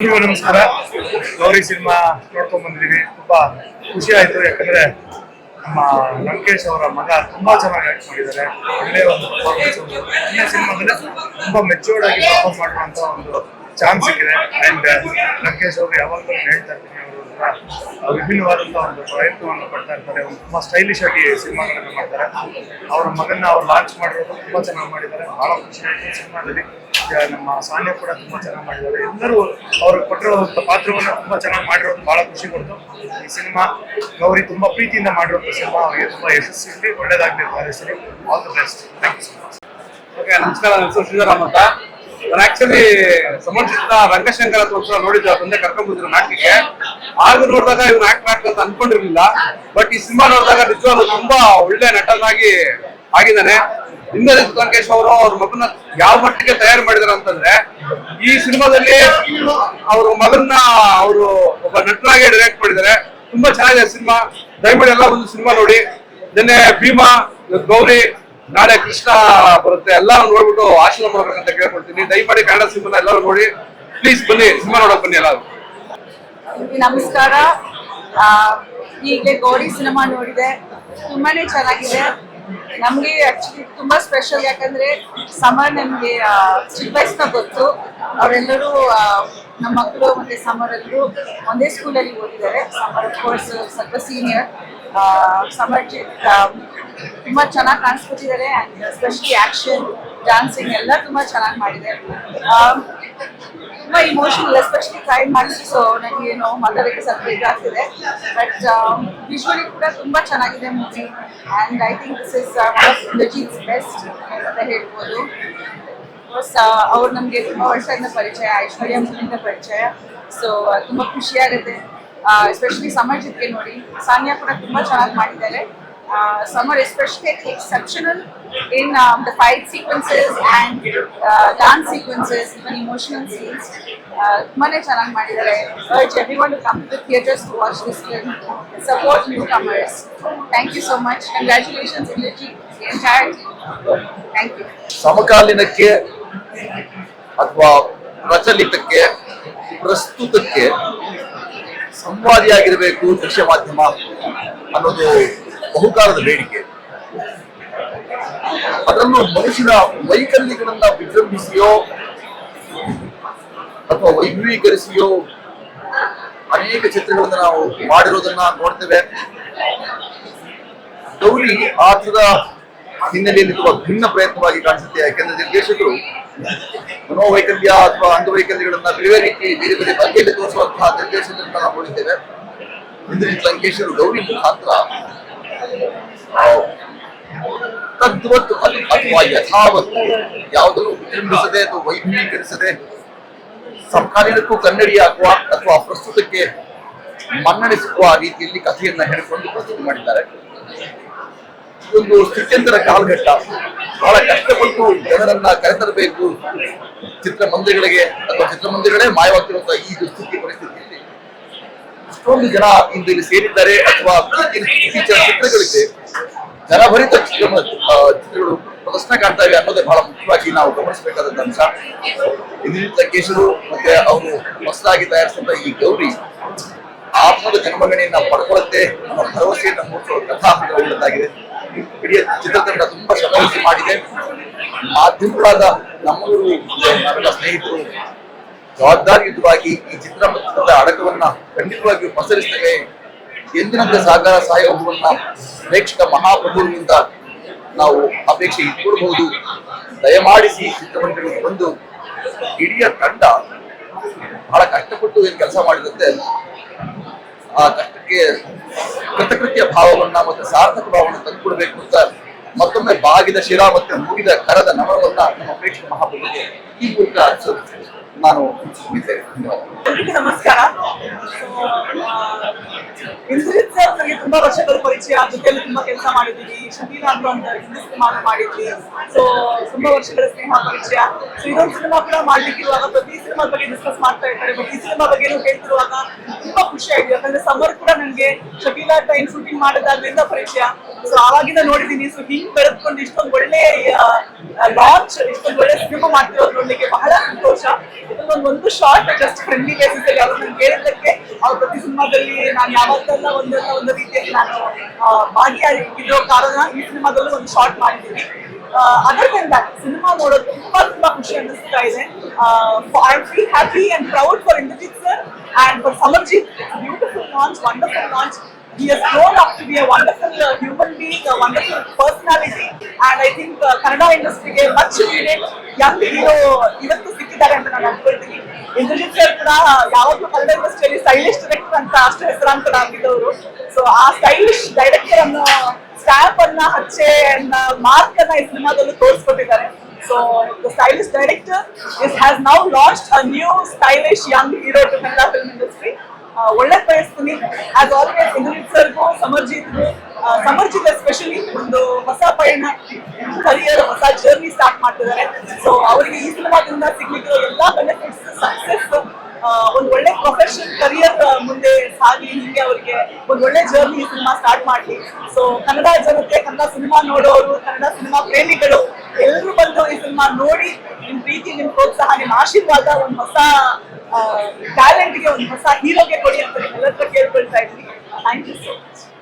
ಎಲ್ರಿಗೂ ನಮಸ್ಕಾರ. ಗೌರಿ ಸಿನಿಮಾ ನೋಡ್ಕೊಂಡ್ ಬಂದಿದೀವಿ ತುಂಬಾ ಖುಷಿ ಆಯ್ತು. ಯಾಕಂದ್ರೆ ನಮ್ಮ ಲಂಕೇಶ್ ಅವರ ಮಗ ತುಂಬಾ ಚೆನ್ನಾಗಿ ಆಕ್ಟ್ ಮಾಡಿದ್ದಾರೆ. ಒಳ್ಳೆಯ ಒಂದು ಪರ್ಫಾರ್ಮೆನ್ಸ್ ಒಳ್ಳೆಯ ಸಿನಿಮಾದಲ್ಲಿ ತುಂಬಾ ಮೆಚೂರ್ಡ್ ಆಗಿ ಪರ್ಫಾರ್ಮ್ ಮಾಡುವಂತ ಒಂದು ಚಾನ್ಸ್ ಸಿಕ್ಕಿದೆ. ಅಂಡ್ ಲಂಕೇಶ್ ಅವರು ಯಾವಾಗಲೂ ಹೇಳ್ತಾ ಇರ್ತೀನಿ ಅವರು ಒಂಥರ ವಿಭಿನ್ನವಾದಂತಹ ಒಂದು ಪ್ರಯತ್ನವನ್ನು ಪಡ್ತಾ ಇರ್ತಾರೆ. ತುಂಬಾ ಸ್ಟೈಲಿಶ್ ಆಗಿ ಸಿನಿಮಾಗಳನ್ನ ಮಾಡ್ತಾರೆ. ಅವರ ಮಗನ್ನ ಅವ್ರು ಲಾಂಚ್ ಮಾಡಿರೋದು ತುಂಬಾ ಚೆನ್ನಾಗಿ ಮಾಡಿದ್ದಾರೆ. ಬಹಳ ಖುಷಿ ಆಯ್ತು ಸಿನಿಮಾದಲ್ಲಿ. ನಮ್ಮ ಸಾನ್ಯ ಕೂಡ ತುಂಬಾ ಚೆನ್ನಾಗಿ ಮಾಡಿದ್ದಾರೆ. ಎಲ್ಲರೂ ಅವ್ರಿಗೆ ಕೊಟ್ಟಿರೋ ಪಾತ್ರವನ್ನು ತುಂಬಾ ಚೆನ್ನಾಗಿ ಮಾಡಿರೋದು ಬಹಳ ಖುಷಿ ಕೊಡ್ತು. ಈ ಸಿನಿಮಾ ಗೌರಿ ತುಂಬಾ ಪ್ರೀತಿಯಿಂದ ಮಾಡಿರೋ ಸಿನಿಮಾ. ಅವರಿಗೆ ತುಂಬಾ ಯಶಸ್ವಿ ಒಳ್ಳೇದಾಗ್ಲಿ all the best thank you so much okay, ನಮಸ್ಕಾರ. ನನ್ನ ಹೆಸರು ಶ್ರೀಧರಾಮ್ ಅಂತ. ನಾನು ಆಕ್ಚುಲಿ ಸಮರ್ಜಿತ ರಂಗಶಂಕರ್ ಒಂದ್ಸಲ ನೋಡಿದ್ದೆ ಅವ್ರ ತಂದೆ ಕರ್ಕೊಂಡ್ಬಿದ್ರು ನಾಟಕಕ್ಕೆ. ಆಗ ನೋಡಿದಾಗ ಇವ್ನು ಆಕ್ಟ್ ಅಂತ ಅನ್ಕೊಂಡಿರ್ಲಿಲ್ಲ. ಬಟ್ ಈ ಸಿನಿಮಾ ನೋಡಿದಾಗ ನಿಜವಾಗ್ಲೂ ತುಂಬಾ ಒಳ್ಳೆ ನಟನಾಗಿ ಆಗಿದ್ದಾನೆ. ಇಂದ್ರಜಿತ್ ಲಂಕೇಶ್ ಅವರು, ಅವ್ರ ಮಗನ ಯಾವ ಮಟ್ಟಿಗೆ ತಯಾರು ಮಾಡಿದಾರೆ ಅಂತಂದ್ರೆ, ಈ ಸಿನಿಮಾದಲ್ಲಿ ಅವ್ರ ಮಗನ್ನ ಅವರು ಒಬ್ಬ ನಟನಾಗಿ ಡೈರೆಕ್ಟ್ ಮಾಡಿದ್ದಾರೆ. ತುಂಬಾ ಚೆನ್ನಾಗಿದೆ ಸಿನಿಮಾ. ದಯಮಾಡಿ ಎಲ್ಲ ಒಂದು ಸಿನಿಮಾ ನೋಡಿ. ನಿನ್ನೆ ಭೀಮಾ, ಗೌರಿ, ನಾಳೆ ಕೃಷ್ಣ ಬರುತ್ತೆ. ಎಲ್ಲ ನೋಡ್ಬಿಟ್ಟು ಆಶೀರ್ವಾದ ಮಾಡ್ಬೇಕಂತ ಕೇಳ್ಕೊಳ್ತೀನಿ. ದಯಮಾಡಿ ಕನ್ನಡ ಸಿನಿಮಾ ಎಲ್ಲರೂ ನೋಡಿ. ಪ್ಲೀಸ್ ಬನ್ನಿ, ಸಿನಿಮಾ ನೋಡಕ್ ಬನ್ನಿ ಎಲ್ಲರೂ. ನಮಸ್ಕಾರ. ಈಗಲೇ ಗೌರಿ ಸಿನಿಮಾ ನೋಡಿದೆ. ತುಂಬಾನೇ ಚೆನ್ನಾಗಿದೆ. ನಮ್ಗೆ ಆಕ್ಚುಲಿ ತುಂಬಾ ಸ್ಪೆಷಲ್ ಯಾಕಂದ್ರೆ ಸಮರ್ ನಮ್ಗೆ ಚಿಕ್ಕ ವಯಸ್ಸಿನ ಗೊತ್ತು. ಅವರೆಲ್ಲರೂ ನಮ್ಮ ಮಕ್ಕಳು ಮತ್ತೆ ಸಮರ್ ಎಲ್ಲರೂ ಒಂದೇ ಸ್ಕೂಲಲ್ಲಿ ಓದಿದ್ದಾರೆ. ಸಮರ್ ಕೋರ್ಸ್ ಸ್ವಲ್ಪ ಸೀನಿಯರ್ ಸಮರ್ ತುಂಬಾ ಚೆನ್ನಾಗಿ ಕಾಣಿಸ್ಕೊತಿದ್ದಾರೆ ಅಂಡ್ ಎಸ್ಪೆಷಲಿ ಆಕ್ಷನ್ ಡಾನ್ಸಿಂಗ್ ಎಲ್ಲ ತುಂಬಾ ಚೆನ್ನಾಗಿ ಮಾಡಿದೆ ತುಂಬಾ ಇಮೋಷನಲ್ ಎಸ್ಪೆಷಲಿ ಟ್ರೈ ಮಾಡಿ ಸೊ ನನಗೆ ಏನೋ ಮಾತಾಡೋಕ್ಕೆ ಸ್ವಲ್ಪ ಇದಾಗ್ತಿದೆ ಬಟ್ ವಿಜುವಲಿ ಕೂಡ ತುಂಬಾ ಚೆನ್ನಾಗಿದೆ movie and I think this is of best ಅಂತ ಹೇಳ್ಬೋದು. ಅವ್ರು ನಮಗೆ ತುಂಬ ವರ್ಷದಿಂದ ಪರಿಚಯ ಐಶ್ವರ್ಯ ಮುಂದಿನ ಪರಿಚಯ ಸೊ ತುಂಬ ಖುಷಿ ಆಗುತ್ತೆ ಎಸ್ಪೆಷಲಿ ಸಮರ್ ಜಿತ್ಗೆ ನೋಡಿ. ಸಾನ್ಯಾ ಕೂಡ ತುಂಬಾ ಚೆನ್ನಾಗಿ ಮಾಡಿದ್ದಾರೆ. Samar especially exceptional in the fight sequences and dance sequences even emotional scenes ತುಂಬಾನೇ ಚೆನ್ನಾಗಿ ಮಾಡಿದ್ದಾರೆ. But everyone to theatres to watch this film support newcomers thank you so much congratulations in ಲಿಟಿ enjoy thank you ಸಮಕಾಲೀನಕ್ಕೆ ಅಥವಾ ಪ್ರಚಲಿತಕ್ಕೆ, ಪ್ರಸ್ತುತಕ್ಕೆ ಸಂವಾದಿಯಾಗಿರಬೇಕು ದೃಶ್ಯ ಮಾಧ್ಯಮ ಅನ್ನೋದು ಬಹುಕಾಲದ ಬೇಡಿಕೆ. ಅದನ್ನು ಮನುಷ್ಯನ ವೈಕಲ್ಯಗಳನ್ನ ವಿಜೃಂಭಿಸಿಯೋ ಅಥವಾ ವೈಭವೀಕರಿಸಿಯೋ ಅನೇಕ ಚಿತ್ರಗಳನ್ನ ನಾವು ಮಾಡಿರೋದನ್ನ ನೋಡ್ತೇವೆ. ಗೌರಿ ಆತದ ಹಿನ್ನೆಲೆಯಲ್ಲಿ ತುಂಬಾ ಭಿನ್ನ ಪ್ರಯತ್ನವಾಗಿ ಕಾಣಿಸುತ್ತೆ. ಯಾಕೆಂದ್ರೆ ನಿರ್ದೇಶಕರು ಮನೋವೈಕಲ್ಯ ಅಥವಾ ಅಂಗವೈಕಲ್ಯಗಳನ್ನ ಬೇರೆ ರೀತಿ ಬೇರೆ ಬೇರೆ ಬಗೆಯಲ್ಲಿ ತೋರಿಸುವಂತಹ ನಿರ್ದೇಶನ ನೋಡಿದ್ದೇವೆ. ಇಂದ್ರಜಿತ್ ಲಂಕೇಶರು ಗೌರಿ ಮುಖಾಂತರ. ತದ್ವತ್ತು ಅಥವಾ ಯಥಾವತ್ತು ಯಾವುದನ್ನು ವಿಜೃಂಭಿಸದೆ ಅಥವಾ ವೈಭವೀಕರಿಸದೆ ಸಮಕಾಲೀನಕ್ಕೂ ಕನ್ನಡಿ ಹಾಕುವ ಅಥವಾ ಪ್ರಸ್ತುತಕ್ಕೆ ಮನ್ನಣೆ ಸಿಕ್ಕುವ ರೀತಿಯಲ್ಲಿ ಕಥೆಯನ್ನ ಹೇಳಿಕೊಂಡು ಪ್ರಸ್ತುತ ಮಾಡಿದ್ದಾರೆ. ಇದೊಂದು ಸ್ಥಿತ್ಯಂತರ ಕಾಲಘಟ್ಟ. ಬಹಳ ಕಷ್ಟಪಟ್ಟು ಜನರನ್ನ ಕರೆತರಬೇಕು. ಚಿತ್ರಮಂದಿರಗಳಿಗೆ ಅಥವಾ ಚಿತ್ರಮಂದಿರಗಳೇ ಮಾಯವಾಗ್ತಿರುವಂತಹ ಈ ದುಸ್ಥಿತಿ ಪರಿಸ್ಥಿತಿಯಲ್ಲಿ ಅಷ್ಟೊಂದು ಜನ ಇಂದು ಇಲ್ಲಿ ಸೇರಿದ್ದಾರೆ ಅಥವಾ ಇತ್ತೀಚಿನ ಚಿತ್ರಗಳಿದೆ. ಜನಭರಿತ ಚಿತ್ರಗಳು ಪ್ರದರ್ಶನ ಕಾಣ್ತಾ ಇವೆ ಅನ್ನೋದೇ ಬಹಳ ಮುಖ್ಯವಾಗಿ ನಾವು ಗಮನಿಸಬೇಕಾದಂತ ಅಂಶ. ಇದರಿಂದ ಕೇಶರು ಮತ್ತೆ ಅವರು ಹೊಸದಾಗಿ ತಯಾರಿಸಿದ ಈ ಗೌರಿ ಆತ್ಮದ ಜನ್ಮಗಣಿಯನ್ನ ಪಡ್ಕೊಳ್ಳುತ್ತೆ ಅನ್ನೋ ಭರವಸೆಯನ್ನ ಮೂಡಿಸುವ ಕಥಾ ಹಂತವುಳ್ಳದ್ದಾಗಿದೆ ಇಡೀ ಚಿತ್ರತಂಡ ತುಂಬಾ ಶ್ರಮವಹಿಸಿ ಮಾಡಿದೆ. ಮಾಧ್ಯಮಗಳಾದ ನಮ್ಮೂರು ನನ್ನ ಸ್ನೇಹಿತರು ಜವಾಬ್ದಾರಿಯುತವಾಗಿ ಈ ಚಿತ್ರಪಟದ ಅಡಕವನ್ನ ಖಂಡಿತವಾಗಿಯೂ ಪಸರಿಸ್ತೇವೆ. ಎಂದಿನಂತೆ ಸಹಕಾರ ಸಹಯೋಗವನ್ನ ಪ್ರೇಕ್ಷಕ ಮಹಾಪ್ರಭುವಿನಿಂದ ನಾವು ಅಪೇಕ್ಷೆ ಇಟ್ಕೊಳ್ಬಹುದು. ದಯಮಾಡಿಸಿ ಚಿತ್ರಮಂದಿರಗಳಿಗೆ ಬಂದು ಇಡೀ ತಂಡ ಬಹಳ ಕಷ್ಟಪಟ್ಟು ಏನು ಕೆಲಸ ಮಾಡಿದಂತೆ ಆ ಕಷ್ಟಕ್ಕೆ ಕೃತಕೃತ್ಯ ಭಾವವನ್ನ ಮತ್ತು ಸಾರ್ಥಕ ಭಾವವನ್ನು ತಂದುಕೊಡ್ಬೇಕು ಅಂತ ಮತ್ತೊಮ್ಮೆ ಬಾಗಿದ ಶಿರಾ ಮತ್ತೆ ಮುಗಿದ ಕರದ ನಮನವನ್ನ ನಮ್ಮ ಪ್ರೇಕ್ಷಕ ಮಹಾಪ್ರಭುಗೆ ಈ ಮೂಲಕ ಅರ್ಪಿಸುತ್ತೇನೆ. ನಾನು ನಮಸ್ಕಾರ ನನಗೆ ತುಂಬಾ ವರ್ಷಗಳ ಪರಿಚಯ ಜೊತೆಯಲ್ಲಿ ತುಂಬಾ ಕೆಲಸ ಮಾಡಿದ್ದೀವಿ ಶಕೀಲ ಅಂತ ಹಿಂದಿ ಸಿನಿಮಾ ಮಾಡಿದ್ವಿ ಸೊ ತುಂಬಾ ವರ್ಷಗಳ ಸ್ನೇಹ ಪರಿಚಯ ಸೊ ಇದೊಂದು ಸಿನಿಮಾ ಕೂಡ ಮಾಡ್ಲಿಕ್ಕಿರುವಾಗ ಪ್ರತಿ ಸಿನಿಮಾ ಬಗ್ಗೆ ಡಿಸ್ಕಸ್ ಮಾಡ್ತಾ ಇರ್ತಾರೆ ಬಟ್ ಈ ಸಿನಿಮಾ ಬಗ್ಗೆ ಹೇಳ್ತಿರುವಾಗ ತುಂಬಾ ಖುಷಿ ಆಗಿದೆ ಯಾಕಂದ್ರೆ ಸಮರ್ ಕೂಡ ನನಗೆ ಶಕೀಲಾ ಟೈಮ್ ಶೂಟಿಂಗ್ ಮಾಡಿದಾದ್ರಿಂದ ಪರಿಚಯ ಸೊ ಆವಾಗಿಂದ ನೋಡಿದೀನಿ ಸೊ ಹಿಂಗ್ ಬೆಳೆದ್ಕೊಂಡು ಇಷ್ಟೊಂದು ಒಳ್ಳೆ ಲಾಂಚ್ ಇಷ್ಟೊಂದು ಒಳ್ಳೆ ಸಿನಿಮಾ ಮಾಡ್ತಿರೋದು ನೋಡ್ಲಿಕ್ಕೆ ಬಹಳ ಒಂದು ಒಂದು ಶಾರ್ಟ್ ಜಸ್ಟ್ ಫ್ರೆಂಡ್ಲಿ ಬೇಸಿಸ್ ಅಲ್ಲಿ ಅವ್ರು ನಂಗೆ ಅವ್ರ ಪ್ರತಿ ಸಿನಿಮಾದಲ್ಲಿ ನಾನು ಯಾವತ್ತೆಲ್ಲ ಒಂದಲ್ಲ ಒಂದು ರೀತಿಯಲ್ಲಿ ನಾನು ಭಾಗಿಯಾಗಿರೋ ಕಾರಣ ಈ ಸಿನಿಮಾದಲ್ಲೂ ಒಂದು ಶಾರ್ಟ್ ಮಾಡಿದ್ದೀನಿ. ಅದರ್ ದೆನ್ ಸಿನಿಮಾ ನೋಡೋದು ತುಂಬಾ ತುಂಬಾ ಖುಷಿ ಅನ್ನಿಸ್ತಾ ಇದೆ. I am feel happy and proud for Indrajit sir and for Samarjit beautiful launch wonderful launch he has grown up to be a wonderful uh, human being, a wonderful personality, and I think uh, Kannada ಇಂಡಸ್ಟ್ರಿಗೆ much young Young hero ಇವತ್ತು ಸಿಕ್ಕಿದ್ದಾರೆ ಅಂತ ನಾನು ಅನ್ಕೊಳ್ತೀನಿ. Indrajit sir ಕೂಡ ಯಾವಾಗಲೂ ಕನ್ನಡ ಇಂಡಸ್ಟ್ರಿಯಲ್ಲಿ stylish director ಅಂತ ಅಷ್ಟು ಹೆಸರಾಂತರಾಗಿದ್ದವರು ಸೊ ಆ ಸ್ಟೈಲಿಶ್ ಡೈರೆಕ್ಟರ್ ಅನ್ನೋ ಸ್ಟ್ಯಾಂಪ್ ಅನ್ನ, ಹಚ್ಚೆ ಮಾರ್ಕ್ ಅನ್ನ ಈ ಸಿನಿಮಾದಲ್ಲಿ ತೋರಿಸ್ಕೊಟ್ಟಿದ್ದಾರೆ. So the stylish director is has now last a new stylish young hero to Kannada film industry ಒಳ್ಳೆ ಬಯಸ್ತೀನಿ ಆಸ್ ಆಲ್ವೇಸ್ ಇಂದ್ರಜಿತ್ ಸರ್ಗೂ ಸಮರ್ಜಿತ್ಗೂ ಸಮರ್ಜಿತ್ ಎಸ್ಪೆಷಲಿ ಒಂದು ಹೊಸ ಪಯಣ ಕರಿಯರ್ ಹೊಸ ಜರ್ನಿ ಸ್ಟಾರ್ಟ್ ಮಾಡ್ತಿದ್ದಾರೆ. ಸೊ ಅವರಿಗೆ ಈ ಸಿನಿಮಾದಿಂದ ಸಿಗ್ಲಿಕ್ಕಿರೋ ಒಂದು ಒಳ್ಳೆ ಪ್ರೊಫೆಷನ್ ಕರಿಯರ್ ಮುಂದೆ ಸಾಗಿ ಹಿಂಗೆ ಅವರಿಗೆ ಒಂದು ಒಳ್ಳೆ ಜರ್ನಿ ಸಿನಿಮಾ ಸ್ಟಾರ್ಟ್ ಮಾಡಲಿ. ಸೊ ಕನ್ನಡ ಜನತೆ, ಕನ್ನಡ ಸಿನಿಮಾ ನೋಡೋರು, ಕನ್ನಡ ಸಿನಿಮಾ ಪ್ರೇಮಿಗಳು ಎಲ್ಲರೂ ಬಂದು ಈ ಸಿನಿಮಾ ನೋಡಿ ನಿಮ್ ಪ್ರೀತಿ, ನಿಮ್ ಪ್ರೋತ್ಸಾಹ, ನಿಮ್ ಆಶೀರ್ವಾದ, ಒಂದು ಹೊಸ ಟ್ಯಾಲೆಂಟ್ಗೆ ಒಂದು ಹೊಸ ಹೀರೋಗೆ ಕೊಡಿ ಅಂತ ಎಲ್ಲರ ಕೇಳ್ಕೊಳ್ತಾ ಇದ್ದೀನಿ. Thank you so much